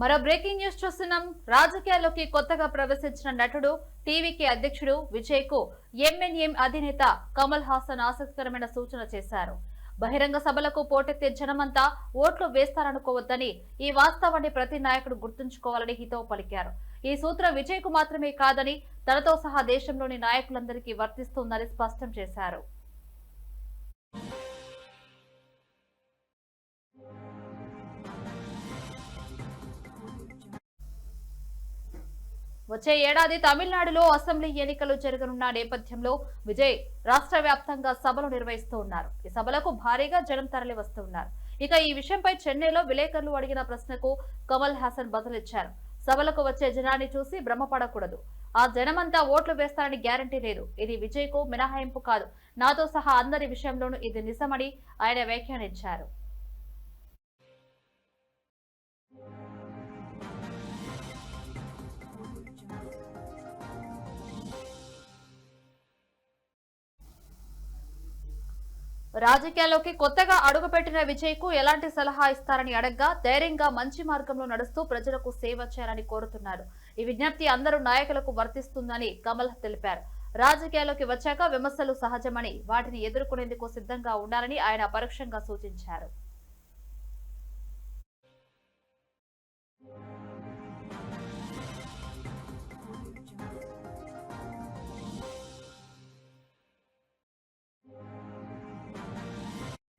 మరో breaking news చూస్తున్నాం. రాజకీయాల్లోకి కొత్తగా ప్రవేశించిన నటుడు టీవీకి అధ్యక్షుడు విజయ్కు ఎంఎన్ఎం అధినేత కమల్ హాసన్ ఆసక్తికరమైన సూచన చేశారు. బహిరంగ సభలకు పోటెత్తే జనమంతా ఓట్లు వేస్తారనుకోవద్దని ఈ వాస్తవాన్ని ప్రతి నాయకుడు గుర్తుంచుకోవాలని హితవు పలికారు. ఈ సూత్రం విజయ్కు మాత్రమే కాదని తనతో సహా దేశంలోని నాయకులందరికీ వర్తిస్తుందని స్పష్టం చేశారు. వచ్చే ఏడాది తమిళనాడులో అసెంబ్లీ ఎన్నికలు జరగనున్న నేపథ్యంలో విజయ్ రాష్ట్ర వ్యాప్తంగా సభలు నిర్వహిస్తూ ఉన్నారు ఈ సభలకు భారీగా జనం తరలి వస్తున్నారు ఇక ఈ విషయంపై చెన్నైలో విలేకరులు అడిగిన ప్రశ్నకు కమల్ హాసన్ బదులిచ్చారు. సభలకు వచ్చే జనాన్ని చూసి భ్రమపడకూడదు. ఆ జనమంతా ఓట్లు వేస్తారని గ్యారంటీ లేదు. ఇది విజయ్కు మినహాయింపు కాదు. నాతో సహా అందరి విషయంలోనూ ఇది నిజమని ఆయన వ్యాఖ్యానించారు. రాజకీయాల్లోకి కొత్తగా అడుగుపెట్టిన విజయ్కు ఎలాంటి సలహా ఇస్తారని అడగ్గా ధైర్యంగా మంచి మార్గంలో నడుస్తూ ప్రజలకు సేవ చేయాలని కోరుతున్నారు. ఈ విజ్ఞప్తి అందరూ నాయకులకు వర్తిస్తుందని కమల్ తెలిపారు. రాజకీయాల్లోకి వచ్చాక విమర్శలు సహజమని వాటిని ఎదుర్కొనేందుకు సిద్ధంగా ఉండాలని ఆయన పరోక్షంగా సూచించారు.